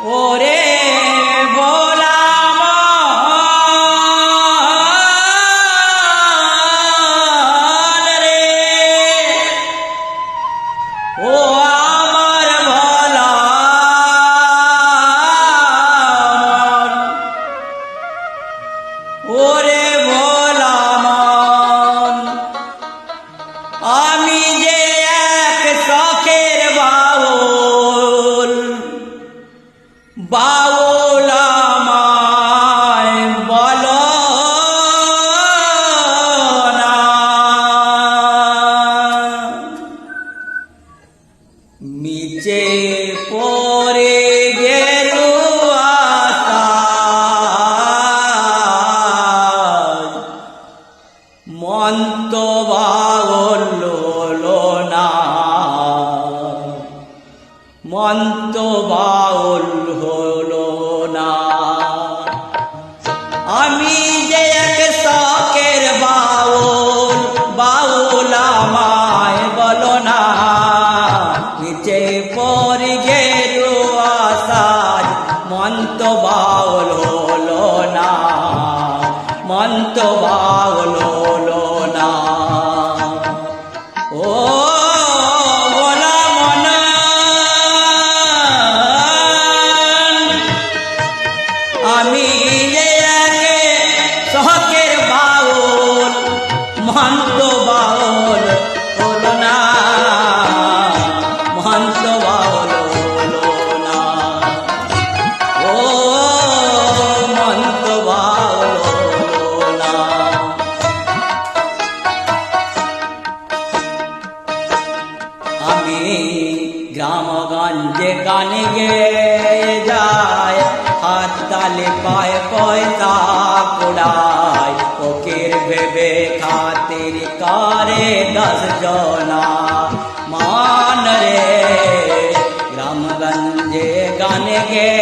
ઓરે বাউল বল না। মন্ত বাউল হলো না। আমি যে এক শখের বাউল বাউল আমায় বলো না। নিচে পড়ে গেল আসাজ মন্ত বাউল হলো না। মন্ত বাউল হলো না। ও গ্রামগঞ্জে গানে গে যায়, হাত তালে পায় পয়সা কুড়ায় ফকির ভেবে খাতির করে দশ জনা মান রে গ্রামগঞ্জে গানে গে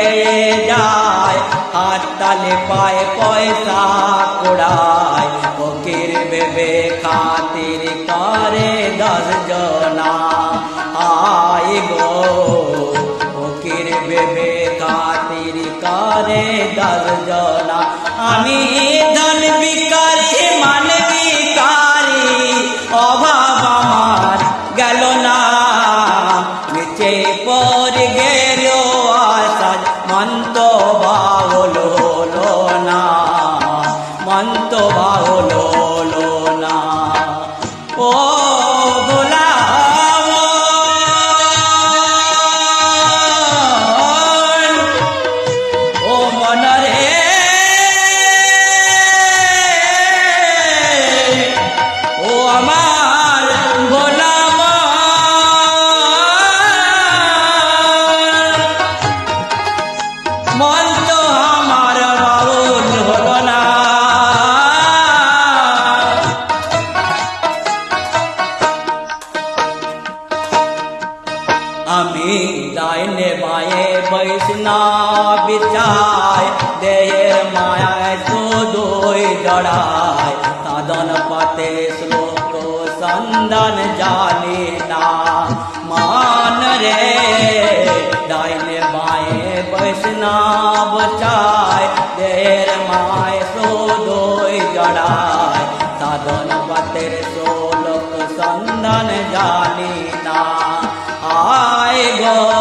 যায়, হাত তালে পায় পয়সা কুড়ায় ফকির ভেবে খাতির করে দশ জনা আয় গো মন্ত বৈষ্ণব চায় দেয়ের মায়ায় শুধুই জড়ায়। সাধন পথে শ্লোক সন্ধান জানি না। মান রে, ডাইনে বায়ে বৈষ্ণব চায় দেয়ের মায় শুধুই জড়ায়। সাধন পথের শ্লোক সন্ধান জানি না। আয় গো